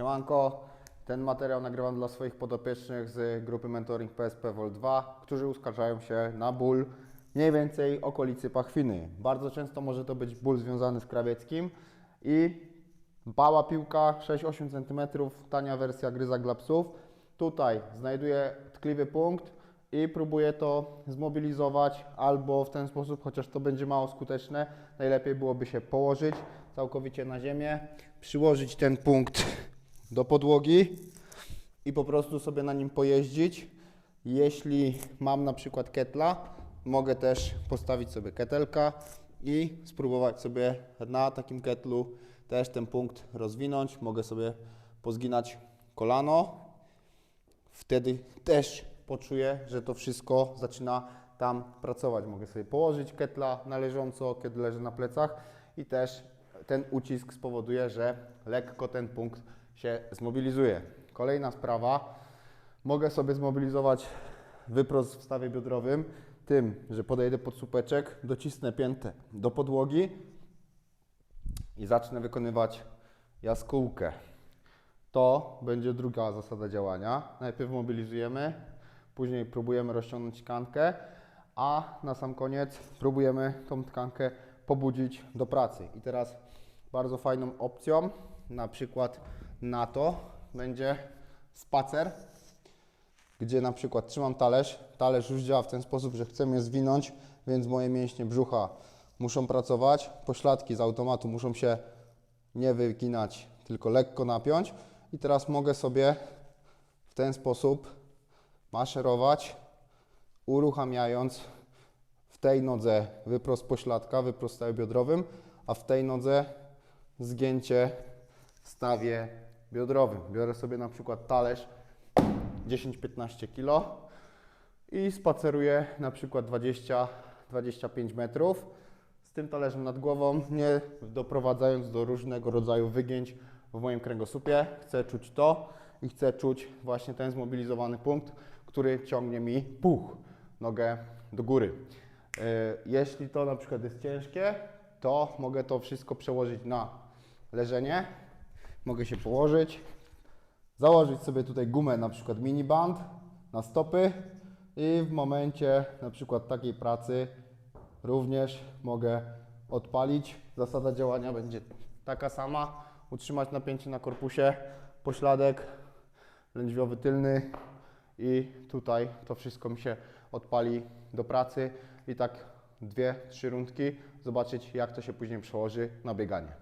Siemanko, ten materiał nagrywam dla swoich podopiecznych z grupy Mentoring PSP Vol 2, którzy uskarżają się na ból mniej więcej okolicy pachwiny. Bardzo często może to być ból związany z krawieckim i bała piłka 6-8 cm, tania wersja gryza dla psów. Tutaj znajduję tkliwy punkt i próbuję to zmobilizować albo w ten sposób, chociaż to będzie mało skuteczne, najlepiej byłoby się położyć całkowicie na ziemię, przyłożyć ten punkt do podłogi i po prostu sobie na nim pojeździć. Jeśli mam na przykład ketla, mogę też postawić sobie ketelka i spróbować sobie na takim ketlu też ten punkt rozwinąć. Mogę sobie pozginać kolano. Wtedy też poczuję, że to wszystko zaczyna tam pracować. Mogę sobie położyć ketla na leżąco, kiedy leży na plecach i też ten ucisk spowoduje, że lekko ten punkt się zmobilizuje. Kolejna sprawa. Mogę sobie zmobilizować wyprost w stawie biodrowym tym, że podejdę pod słupeczek, docisnę piętę do podłogi i zacznę wykonywać jaskółkę. To będzie druga zasada działania. Najpierw mobilizujemy, później próbujemy rozciągnąć tkankę, a na sam koniec próbujemy tą tkankę pobudzić do pracy. I teraz bardzo fajną opcją, na przykład na to, będzie spacer, gdzie na przykład trzymam talerz. Talerz już działa w ten sposób, że chcę je zwinąć, więc moje mięśnie brzucha muszą pracować. Pośladki z automatu muszą się nie wyginać, tylko lekko napiąć. I teraz mogę sobie w ten sposób maszerować, uruchamiając w tej nodze wyprost pośladka, wyprost biodrowym, a w tej nodze zgięcie w stawie biodrowym. Biorę sobie na przykład talerz 10-15 kg i spaceruję na przykład 20-25 metrów z tym talerzem nad głową, nie doprowadzając do różnego rodzaju wygięć w moim kręgosłupie. Chcę czuć to i chcę czuć właśnie ten zmobilizowany punkt, który ciągnie mi puch, nogę do góry. Yy, Jeśli to na przykład jest ciężkie, to mogę to wszystko przełożyć na leżenie. Mogę się położyć, założyć sobie tutaj gumę, na przykład miniband na stopy i w momencie na przykład takiej pracy również mogę odpalić. Zasada działania będzie taka sama. Utrzymać napięcie na korpusie, pośladek lędźwiowy tylny i tutaj to wszystko mi się odpali do pracy i tak dwie, trzy rundki zobaczyć jak to się później przełoży na bieganie.